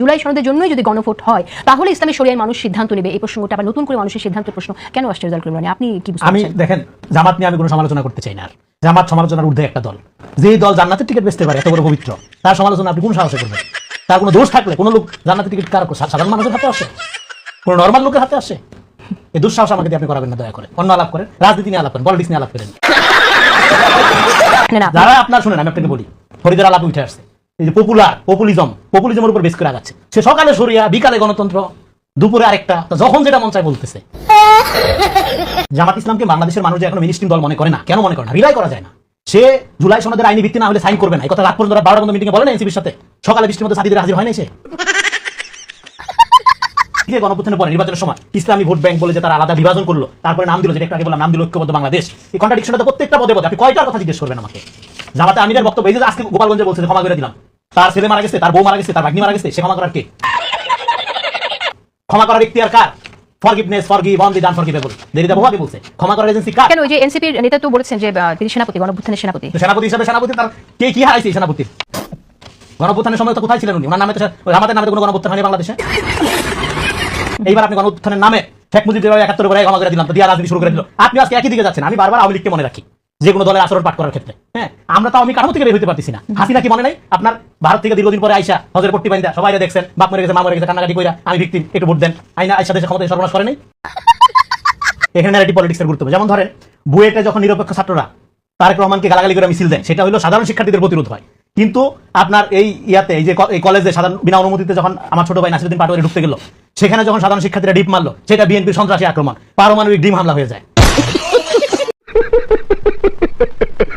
জুলাই সনদের জন্যই যদি গণভোট হয় তাহলে ইসলামী শরিয়ার মানুষ সিদ্ধান্ত নেবে। এই প্রসঙ্গটা আবার নতুন করে মানুষের সিদ্ধান্তের প্রশ্ন। কেন আসছে রেজাল্ট করবেন আপনি কি আমি দেখেন জামাত নিয়ে আমি কোনো সমালোচনা করতে চাই না জামাত সমালোচনার ঊর্ধ্বে একটা দল। যেই দল জান্নাতের টিকিট বেচতে পারে এত বড় পবিত্র তার সমালোচনা আপনি কোন সাহসে করবেন? তার কোনো দোষ থাকলে কোনো লোক জান্নাতের টিকিট কার সাধারণ মানুষের হাতে আসে? কোনো নর্মাল লোকের হাতে আসে? এই দুঃসাহস আমাকে দিয়ে আপনি করাবেন না দয়া করে। অন্য আলাপ করেন রাজনীতি নিয়ে আলাপ করেন পলিটিক্স নিয়ে আলাপ করেন। যারা আপনার শুনেন আমি আপনাকে বলি ফরিদের আলাপ উঠে আসছে। যে পপুলার পপুলিজম পপুলিজমের উপর বেশ করে আগাচ্ছে। সে সকালে সরিয়া বিকালে গণতন্ত্র দুপুরে আরেকটা যখন যেটা মন চায় বলতেছে। জামাত ইসলামকে বাংলাদেশের মানুষ এখন মিনিস্ট্রিম দল মনে করে না কেন মনে করে না? রিলাই করা যায় না। সে জুলাই সনদের আইনি ভিত্তি না হলে সাইন করবে না। এই কথা রাত পর্যন্ত বারোটা পর্যন্ত মিটিংয়ে বলে না এনসিপির সাথে। সকালে বৃষ্টির মধ্যে সাথীদের হাজির হয় না সে? আছে, পরে নির্বাচনের সময় ইসলামী ভোট ব্যাংক বলে যে তারা আলাদা বিভাজন করল তারপরে নাম দিল আগে বললাম নাম দিল ঐক্যবদ্ধ বাংলাদেশ। এই কন্ট্রাডিকশনটা প্রত্যেকটা পদে পদে আপনি কয়টার কথা জিজ্ঞেস করবেন আমাকে? জামাতে আমিরের বক্তব্য এই যে আজকে গোপালগঞ্জে বলছে ক্ষমা করে দিলাম। তার ছেলে মারা গেছে তার বউ মারা গেছে তার ভাগ্নি মারা গেছে সে ক্ষমা করার কে? ক্ষমা করার ব্যক্তি আর কার? Forgiveness forgive on the done forgivable Derrida বহু আগে বলছে ক্ষমা করার এজেন্সি কার? কেন ওই যে এনসিপির নেতা তো বলেছেন যে তিনি সেনাপতি গণভুত্থানের সেনাপতি। সেনাপতি হিসাবে সেনাপতি তার কে কি হারাইছে এই সেনাপতির? সময় তো কোথায় ছিলেন উনি? ওনার নামে তো আমাদের নামে তো কোনো গণঅভ্যুত্থান হয়নি বাংলাদেশে? এইবার আপনি গণঅভ্যুত্থানের নামে শেখ মুজিব যেভাবে একাত্তর করে ক্ষমা করে দিলাম তো দিয়া রাজনীতি শুরু করে দিল। আপনি আজকে একই দিকে যাচ্ছেন আমি বারবার আওয়ামী লীগকে মনে রাখি। যে কোনো দলের আচরণ পাঠ করার ক্ষেত্রে। হ্যাঁ আমরা তাও আমি কাঠামো থেকে বের হতে পারতেছি না। হাসিনা কি মনে নাই? আপনার ভারত থেকে দীর্ঘদিন পরে আইসা হজের পট্টি বাইন্দা সবাই দেখছেন, বাপ মরে গেছে, মা মরে গেছে, কান্নাকাটি কইরা আমি ভিক্টিম, একটু ভোট দেন। আইনা আইসা দেশে ক্ষমতায় সর্বনাশ করে নাই। এখানে ন্যারেটিভ পলিটিক্সের গুরুত্ব। যেমন ধরেন, বুয়েটে যখন নিরপেক্ষ ছাত্ররা তারেক রহমানকে গালাগালি করে মিছিল দেয় সেটা হলো সাধারণ শিক্ষার্থীদের প্রতিরোধ হয়। কিন্তু আপনার এই ইয়াতে, এই যে এই কলেজে সাধারণ, বিনা অনুমতিতে যখন আমার ছোট ভাই নাসিরুদ্দিন পাটোয়ারি ঢুকতে গেল, সেখানে যখন সাধারণ শিক্ষার্থীরা ডিপ মারলো, সেটা বিএনপির সন্ত্রাসী আক্রমণ, পারমাণবিক ডিম হামলা হয়ে যায়।